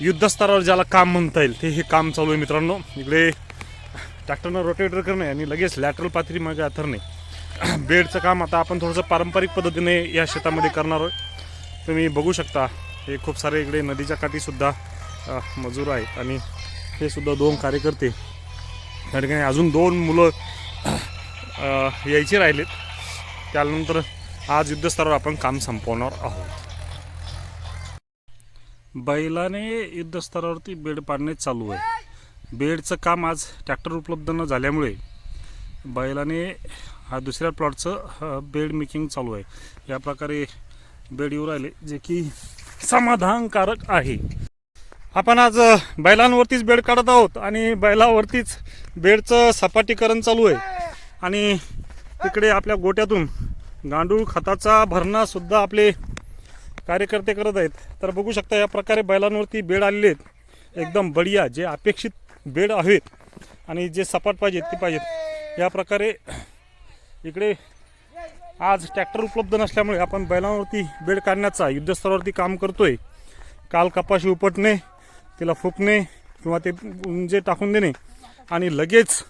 युद्धस्तरावर ज्याला काम म्हणता येईल ते हे काम चालू आहे मित्रांनो. इकडे ट्रॅक्टरनं रोटेटर करणे आणि लगेच लॅटरल पाथरी मागे अथरणे बेडचं काम आता आपण थोडंसं पारंपरिक पद्धतीने या शेतामध्ये करणार आहोत. तुम्ही बघू शकता हे खूप सारे इकडे नदीच्या काठीसुद्धा मजूर आहेत आणि हे सुद्धा दोन कार्यकर्ते. या ठिकाणी अजून दोन मुलं यायची यायचे राहिलेत. त्यानंतर आज युद्धस्तरावर आपण काम संपवणार आहोत. बैलाने युद्धस्तरावरती बेड पाडणे चालू आहे. बेडचं काम आज ट्रॅक्टर उपलब्ध न झाल्यामुळे बैलाने हा दुसऱ्या प्लॉटचं बेड मेकिंग चालू आहे. या प्रकारे बेड येऊ राहिले जे की समाधानकारक आहे. आपण आज बैलांवरतीच बेड काढत आहोत आणि बैलावरतीच बेडचं सपाटीकरण चालू आहे. आणि तिकडे आपल्या गोट्यातून गांडूळ खताचा भरणासुद्धा आपले कार्यकर्ते करत आहेत. तर बघू शकता या प्रकारे बैलांवरती बेड आलेले आहेत. एकदम बढिया जे अपेक्षित बेड आहेत आणि जे सपाट पाहिजेत ते पाहिजेत. या प्रकारे इकडे आज ट्रॅक्टर उपलब्ध नसल्यामुळे आपण बैलांवरती बेड काढण्याचा युद्धस्तरावरती काम करतोय. काल कपाशी उपटणे तिला फुकणे किंवा ते उंजे टाकून देणे आणि लगेच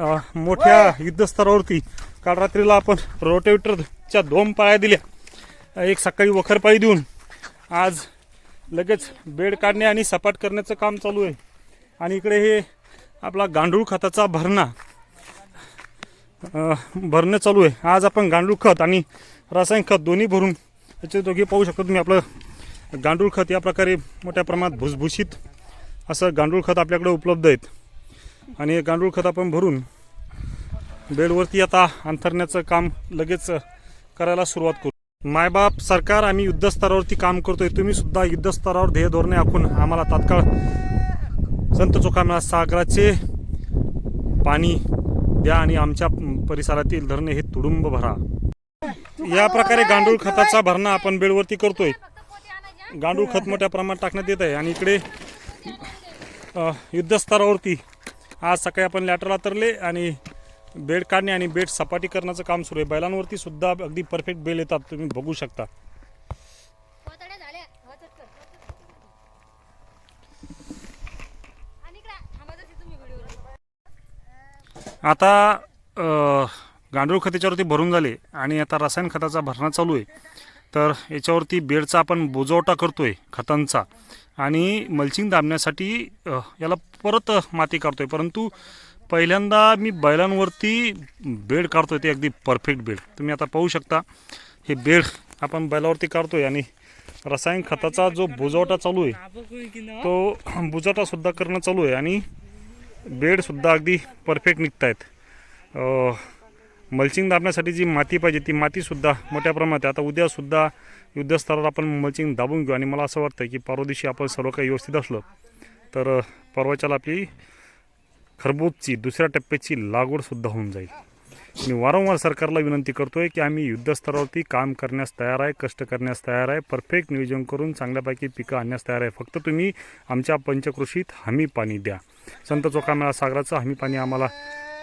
मोठ्या युद्धस्तरावरती काल रात्रीला आपण रोटेवेटरच्या दोन पाळ्या दिल्या. एक सकाळी वखरपाळी देऊन आज लगेच बेड काढणे आणि सपाट करण्याचं काम चालू आहे. आणि इकडे हे आपला गांडूळ खताचा भरणा भरणं चालू आहे. आज आपण गांडूळ खत आणि रासायनिक खत दोन्ही भरून याचे दोघे पाहू शकतो तुम्ही. आपलं गांडूळ खत या प्रकारे मोठ्या प्रमाणात भुसभुशीत असं गांडूळ खत आपल्याकडे उपलब्ध आहेत. आणि हे गांडूळ खत आपण भरून बेडवरती आता अंथरण्याचं काम लगेच करायला सुरुवात करू. मायबाप सरकार आम्ही युद्धस्तरावरती काम करतोय. तुम्ही सुद्धा युद्धस्तरावर ध्येय धोरणे आखून आम्हाला तात्काळ संत चोखामेळा सागराचे पाणी द्या आणि आमच्या परिसरातील धरणे हे तुडुंब भरा. या प्रकारे गांडूळ खताचा भरणा आपण बेडवरती करतोय. गांडूळ खत मोठ्या प्रमाणात टाकण्यात येत आहे आणि इकडे युद्धस्तरावरती आज सकाळी आपण लॅटरला तरले आणि बेड काढणे आणि बेड सपाटी करण्याचं काम सुरू आहे. बैलांवरती सुद्धा अगदी परफेक्ट बेल येतात तुम्ही बघू शकता. आता गांडूळ खत याच्यावरती भरून झाले आणि आता रसायन खताचा भरणा चालू आहे. तर याच्यावरती बेडचा आपण बोजवटा करतोय खतांचा. आणि मल्चिंग दाबण्यासाठी याला परत माती काढतोय. परंतु पहिल्यांदा मी बैलांवरती बेड काढतोय ते अगदी परफेक्ट बेड तुम्ही आता पाहू शकता हे बेड आपण बैलावरती काढतोय आणि रसायन खताचा जो बुजवटा चालू आहे तो बुजवटा सुद्धा करणं चालू आहे आणि बेड सुद्धा अगदी परफेक्ट निघत आहेत मल्चिंग दाबण्यासाठी जी माती पाहिजे ती मातीसुद्धा मोठ्या प्रमाणात आहे. आता उद्यासुद्धा युद्धस्तरावर आपण मल्चिंग दाबून घेऊ आणि मला असं वाटतं की परवा दिवशी आपण सर्व काही व्यवस्थित असलं तर परवाच्याला आपली खरबूजची दुसऱ्या टप्प्याची लागवडसुद्धा होऊन जाईल. मी वारंवार सरकारला विनंती करतो आहे की आम्ही युद्धस्तरावरती काम करण्यास तयार आहे कष्ट करण्यास तयार आहे परफेक्ट नियोजन करून चांगल्यापैकी पिकं आणण्यास तयार आहे. फक्त तुम्ही आमच्या पंचकृषीत हमी पाणी द्या. संत चोकामेळा सागराचं हमी पाणी आम्हाला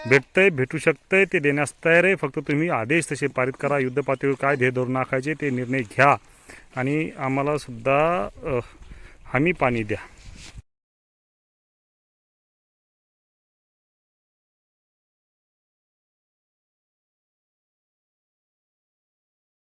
आहे भेटू शकतंय ते देण्यास तयार आहे. फक्त तुम्ही आदेश तसे पारित करा. युद्ध पातळीवर काय ध्येय धोरण आखायचे ते निर्णय घ्या आणि आम्हालासुद्धा हमी पाणी द्या.